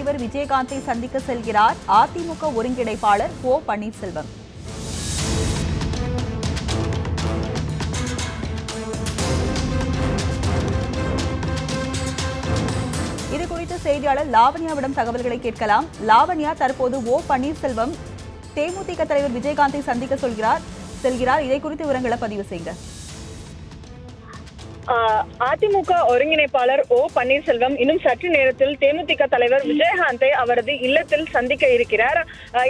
தலைவர் விஜயகாந்தை சந்திக்க செல்கிறார் அதிமுக ஒருங்கிணைப்பாளர் ஓ பன்னீர்செல்வம். இது குறித்து செய்தியாளர் லாவண்யாவிடம் தகவல்களை கேட்கலாம். லாவண்யா தற்போது ஓ பன்னீர்செல்வம் தேமுதிக தலைவர் விஜயகாந்தை சந்திக்க சொல்கிறார். செல்கிறார். இதை குறித்து விவரங்களை பதிவு செய்யுங்க அதிமுக ஒருங்கிணைப்பாளர் ஓ பன்னீர்செல்வம் இன்னும் சற்று நேரத்தில் தேமுதிக தலைவர் விஜயகாந்தை அவரது இல்லத்தில் சந்திக்க இருக்கிறார்.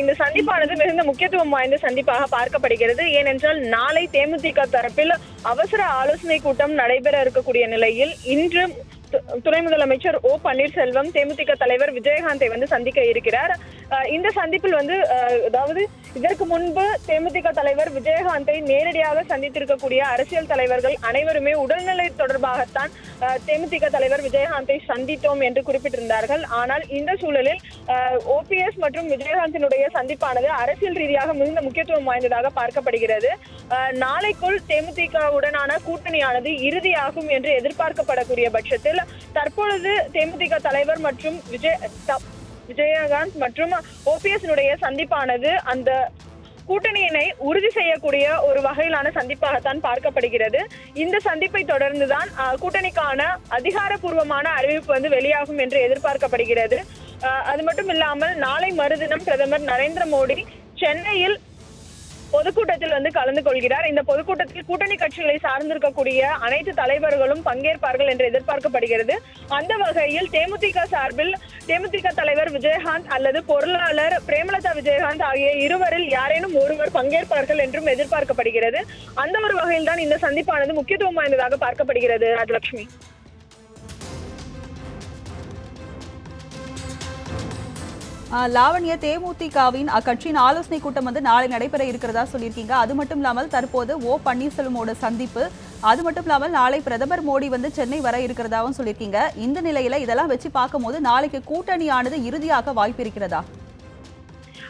இந்த சந்திப்பானது மிகுந்த முக்கியத்துவம் வாய்ந்த சந்திப்பாக பார்க்கப்படுகிறது. ஏனென்றால் நாளை தேமுதிக தரப்பில் அவசர ஆலோசனை கூட்டம் நடைபெற இருக்கக்கூடிய நிலையில் இன்று துணை முதலமைச்சர் ஓ பன்னீர்செல்வம் தேமுதிக தலைவர் விஜயகாந்தை வந்து சந்திக்க இருக்கிறார். இந்த சந்திப்பில் வந்து அதாவது இதற்கு முன்பு தேமுதிக தலைவர் விஜயகாந்தை நேரடியாக சந்தித்திருக்கக்கூடிய அரசியல் தலைவர்கள் அனைவருமே உடல்நிலை தொடர்பாகத்தான் தேமுதிக தலைவர் விஜயகாந்தை சந்தித்தோம் என்று குறிப்பிட்டிருந்தார்கள். ஆனால் இந்த சூழலில் ஓபிஎஸ் மற்றும் விஜயகாந்தினுடைய சந்திப்பானது அரசியல் ரீதியாக மிகுந்த முக்கியத்துவம் வாய்ந்ததாக பார்க்கப்படுகிறது. நாளைக்குள் தேமுதிகவுடனான கூட்டணியானது இறுதியாகும் என்று எதிர்பார்க்கப்படக்கூடிய பட்சத்தில் தற்பொழுது தேமுதிக தலைவர் மற்றும் விஜய் விஜயகாந்த் மற்றும் ஓபிஎஸ் சந்திப்பானது அந்த கூட்டணியினை உறுதி செய்யக்கூடிய ஒரு வகையிலான சந்திப்பாகத்தான் பார்க்கப்படுகிறது. இந்த சந்திப்பை தொடர்ந்துதான் கூட்டணிக்கான அதிகாரப்பூர்வமான அறிவிப்பு வந்து வெளியாகும் என்று எதிர்பார்க்கப்படுகிறது. அது மட்டும் இல்லாமல் நாளை மறுதினம் பிரதமர் நரேந்திர மோடி சென்னையில் பொதுக்கூட்டத்தில் வந்து கலந்து கொள்கிறார் இந்த பொதுக்கூட்டத்தில் கூட்டணி கட்சிகளை சார்ந்திருக்கக்கூடிய அனைத்து தலைவர்களும் பங்கேற்பார்கள் என்று எதிர்பார்க்கப்படுகிறது. அந்த வகையில் தேமுதிக சார்பில் தேமுதிக தலைவர் விஜயகாந்த் அல்லது பொருளாளர் பிரேமலதா விஜயகாந்த் ஆகிய இருவரில் யாரேனும் ஒருவர் பங்கேற்பார்கள் என்றும் எதிர்பார்க்கப்படுகிறது. அந்த ஒரு வகையில் தான் இந்த சந்திப்பானது முக்கியத்துவம் வாய்ந்ததாக பார்க்கப்படுகிறது ராஜலட்சுமி. லாவண்ய தேமுதிகவின் அக்கட்சியின் ஆலோசனை கூட்டம் வந்து நாளை நடைபெற இருக்கிறதா சொல்லியிருக்கீங்க. அது மட்டும் இல்லாமல் தற்போது ஓ பன்னீர்செல்வமோட சந்திப்பு அது மட்டும் இல்லாமல் நாளை பிரதமர் மோடி வந்து சென்னை வர இருக்கிறதாவும் சொல்லியிருக்கீங்க. இந்த நிலையில இதெல்லாம் வச்சு பார்க்கும்போது நாளைக்கு கூட்டணியானது இறுதியாக வாய்ப்பு இருக்கிறதா?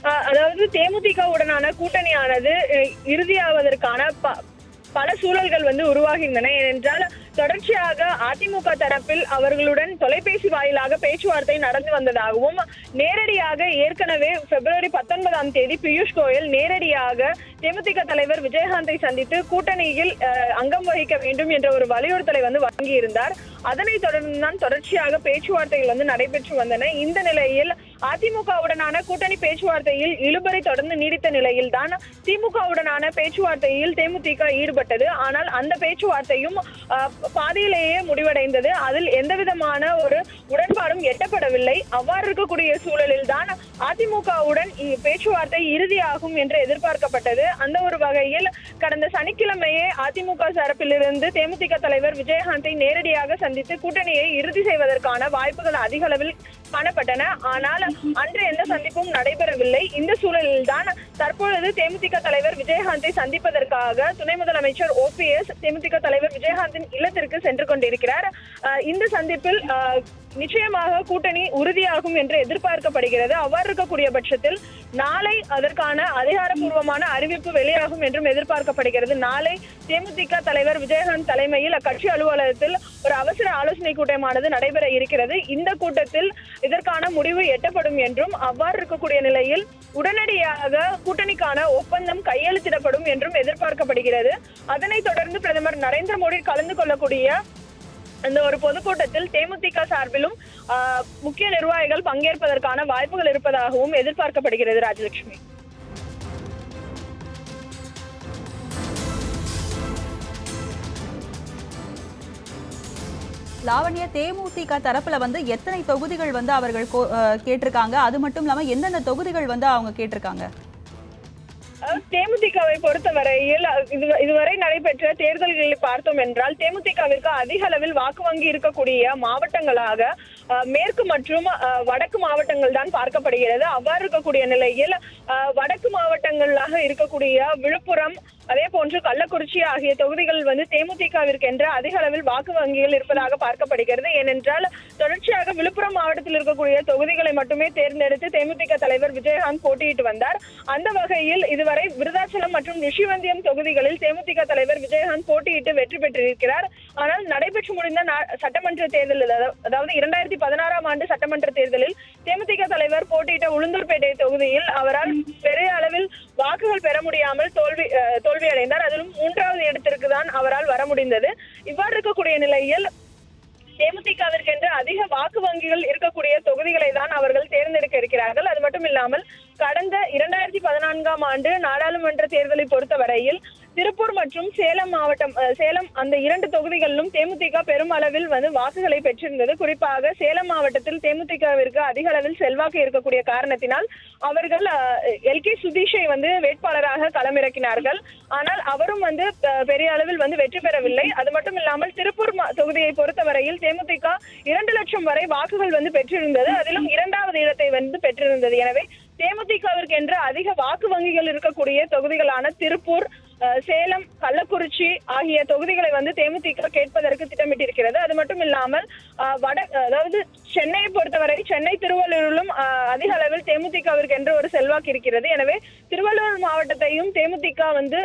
அஹ் அதாவது தேமுதிக உடனான கூட்டணியானது இறுதியாவதற்கான ப- பல சூழல்கள் வந்து உருவாகின்றன. ஏனென்றால் தொடர்ச்சியாக அதிமுக தரப்பில் அவர்களுடன் தொலைபேசி வாயிலாக பேச்சுவார்த்தை நடந்து வந்ததாகவும் நேரடியாக ஏற்கனவே பிப்ரவரி பத்தொன்பதாம் தேதி பியூஷ் கோயல் நேரடியாக தேமுதிக தலைவர் விஜயகாந்தை சந்தித்து கூட்டணியில் அங்கம் வகிக்க வேண்டும் என்ற ஒரு வலியுறுத்தலை வந்து வழங்கியிருந்தார். அதனைத் தொடர்ந்து தான் தொடர்ச்சியாக பேச்சுவார்த்தைகள் வந்து நடைபெற்று வந்தன. இந்த நிலையில் அதிமுகவுடனான கூட்டணி பேச்சுவார்த்தையில் இழுபறி தொடர்ந்து நீடித்த நிலையில் தான் திமுகவுடனான பேச்சுவார்த்தையில் தேமுதிக ஈடுபட்டது. ஆனால் அந்த பேச்சுவார்த்தையும் பாதியிலேயே முடிவடைந்தது. அதில் எந்த விதமான ஒரு உடன்பாடும் எட்டப்படவில்லை. அவ்வாறு இருக்கக்கூடிய சூழலில் தான் அதிமுகவுடன் இ- பேச்சுவார்த்தை இறுதியாகும் என்று எதிர்பார்க்கப்பட்டது. அந்த ஒரு வகையில் கடந்த சனிக்கிழமையே அதிமுக தரப்பிலிருந்து தேமுதிக தலைவர் விஜயகாந்தை நேரடியாக சந்தித்து கூட்டணியை இறுதி செய்வதற்கான வாய்ப்புகள் அதிக அளவில் காணப்பட்டன. ஆனால் அன்று எந்த சந்திப்பும் நடைபெறவில்லை. இந்த சூழலில் தான் தற்பொழுது தேமுதிக தலைவர் விஜயகாந்தை சந்திப்பதற்காக துணை முதலமைச்சர் ஓ பி எஸ் தேமுதிக தலைவர் விஜயகாந்தின் இல்லத்திற்கு சென்று கொண்டிருக்கிறார். அஹ் இந்த சந்திப்பில் அஹ், நிச்சயமாக கூட்டணி உறுதியாகும் என்று எதிர்பார்க்கப்படுகிறது. அவ்வாறு இருக்கக்கூடிய பட்சத்தில் நாளை அதற்கான அதிகாரப்பூர்வமான அறிவிப்பு வெளியாகும் என்றும் எதிர்பார்க்கப்படுகிறது. நாளை தேமுதிக தலைவர் விஜயகாந்த் தலைமையில் அக்கட்சி அலுவலகத்தில் ஒரு அவசர ஆலோசனை கூட்டமானது நடைபெற இருக்கிறது. இந்த கூட்டத்தில் இதற்கான முடிவு எட்டப்படும் என்றும் அவ்வாறு இருக்கக்கூடிய நிலையில் உடனடியாக கூட்டணிக்கான ஒப்பந்தம் கையெழுத்திடப்படும் என்றும் எதிர்பார்க்கப்படுகிறது. அதனைத் தொடர்ந்து பிரதமர் நரேந்திர மோடி கலந்து கொள்ளக்கூடிய இந்த ஒரு பொதுக்கூட்டத்தில் தேமுதிக சார்பிலும் ஆஹ், முக்கிய நிர்வாகிகள் பங்கேற்பதற்கான வாய்ப்புகள் இருப்பதாகவும் எதிர்பார்க்கப்படுகிறது ராஜலட்சுமி. லாவண்ய தேமுதிக தரப்புல வந்து எத்தனை தொகுதிகள் வந்து அவர்கள் கோ- கேட்டிருக்காங்க? அது மட்டும் இல்லாம எந்தெந்த தொகுதிகள் வந்து அவங்க கேட்டிருக்காங்க? தேமுதிகவை பொறுத்தவரையில் இதுவரை நடைபெற்ற தேர்தல்களை பார்த்தோம் என்றால் தேமுதிகவிற்கு அதிக அளவில் வாக்கு வங்கி இருக்கக்கூடிய மாவட்டங்களாக அஹ், மேற்கு மற்றும் அஹ், வடக்கு மாவட்டங்கள் தான் பார்க்கப்படுகிறது. அவ்வாறு இருக்கக்கூடிய நிலையில் வடக்கு மாவட்டங்களாக இருக்கக்கூடிய விழுப்புரம் அதே போன்று கள்ளக்குறிச்சி ஆகிய தொகுதிகள் வந்து தேமுதிகவிற்கு என்று அதிக அளவில் வாக்கு வங்கிகள் இருப்பதாக பார்க்கப்படுகிறது. ஏனென்றால் தொடர்ச்சியாக விழுப்புரம் மாவட்டத்தில் இருக்கக்கூடிய தொகுதிகளை மட்டுமே தேர்ந்தெடுத்து தேமுதிக தலைவர் விஜயகாந்த் போட்டியிட்டு வந்தார். அந்த வகையில் இதுவரை விருதாச்சலம் மற்றும் ரிஷிவந்தியம் தொகுதிகளில் தேமுதிக தலைவர் விஜயகாந்த் போட்டியிட்டு வெற்றி பெற்றிருக்கிறார். ஆனால் நடைபெற்று முடிந்த சட்டமன்ற தேர்தலில் அதாவது இரண்டாயிரத்தி பதினாறாம் ஆண்டு சட்டமன்ற தேர்தலில் தேமுதிக தலைவர் போட்டியிட்ட உளுந்தூர்பேட்டை தொகுதியில் அவரால் பெரிய அளவில் வாக்குகள் பெற முடியாமல் தோல்வி தோல்வி தோல்வியடைந்தார். அதிலும் மூன்றாவது இடத்திற்கு தான் அவரால் வர முடிந்தது. இவ்வாறு இருக்கக்கூடிய நிலையில் தேமுதிகவிற்கென்று அதிக வாக்கு வங்கிகள் இருக்கக்கூடிய தொகுதிகளை தான் அவர்கள் தேர்ந்தெடுக்க இருக்கிறார்கள். அது மட்டும் இல்லாமல் கடந்த இரண்டாயிரத்தி பதினான்காம் ஆண்டு நாடாளுமன்ற தேர்தலை பொறுத்தவரையில் திருப்பூர் மற்றும் சேலம் மாவட்டம் சேலம் அந்த இரண்டு தொகுதிகளிலும் தேமுதிக பெரும் அளவில் வந்து வாக்குகளை பெற்றிருந்தது. குறிப்பாக சேலம் மாவட்டத்தில் தேமுதிகவிற்கு அதிக அளவில் செல்வாக்கு இருக்கக்கூடிய காரணத்தினால் அவர்கள் எல். கே. சுதீஷை வந்து வேட்பாளராக களமிறக்கினார்கள். ஆனால் அவரும் வந்து பெரிய அளவில் வந்து வெற்றி பெறவில்லை. அது மட்டும் இல்லாமல் திருப்பூர் மா- தொகுதியை பொறுத்தவரையில் தேமுதிக இரண்டு லட்சம் வரை வாக்குகள் வந்து பெற்றிருந்தது. அதிலும் இரண்டாவது இடத்தை வந்து பெற்றிருந்தது. எனவே தேமுதிகவிற்கு என்று அதிக வாக்கு வங்கிகள் இருக்கக்கூடிய தொகுதிகளான திருப்பூர் சேலம் கள்ளக்குறிச்சி ஆகிய தொகுதிகளை வந்து தேமுதிக கேட்பதற்கு திட்டமிட்டிருக்கிறது. அது மட்டும் இல்லாமல் வட அதாவது சென்னையை பொறுத்தவரை சென்னை திருவள்ளூரிலும் அஹ், அதிக அளவில் தேமுதிகவிற்கு என்று ஒரு செல்வாக்கு இருக்கிறது. எனவே திருவள்ளூர் மாவட்டத்தையும் தேமுதிக வந்து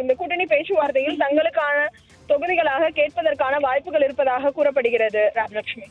இந்த கூட்டணி பேச்சுவார்த்தையில் தங்களுக்கான தொகுதிகளாக கேட்பதற்கான வாய்ப்புகள் இருப்பதாக கூறப்படுகிறது. ராஜலட்சுமி.